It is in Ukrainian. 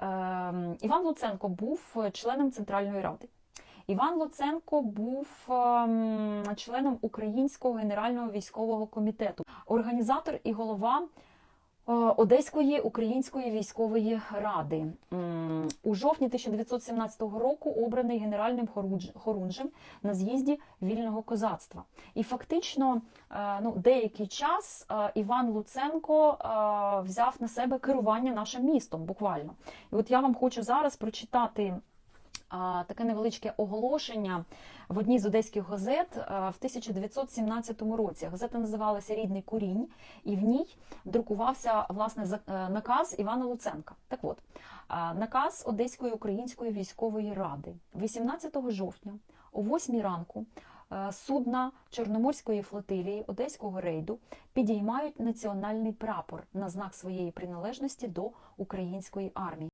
Ем, Іван Луценко був членом Центральної Ради. Іван Луценко був ем, членом Українського генерального військового комітету, організатор і голова е, Одеської української військової ради. У жовтні 1917 року обраний генеральним хорунжем на з'їзді вільного козацтва. І фактично е, ну, деякий час е, Іван Луценко е, взяв на себе керування нашим містом, буквально. І от я вам хочу зараз прочитати таке невеличке оголошення в одній з одеських газет в 1917 році. Газета називалася Рідний курінь, і в ній друкувався власне е, наказ Івана Луценка. Так от, наказ Одеської української військової ради 18 жовтня о 8 ранку. е, Судна Чорноморської флотилії Одеського рейду підіймають національний прапор на знак своєї приналежності до української армії.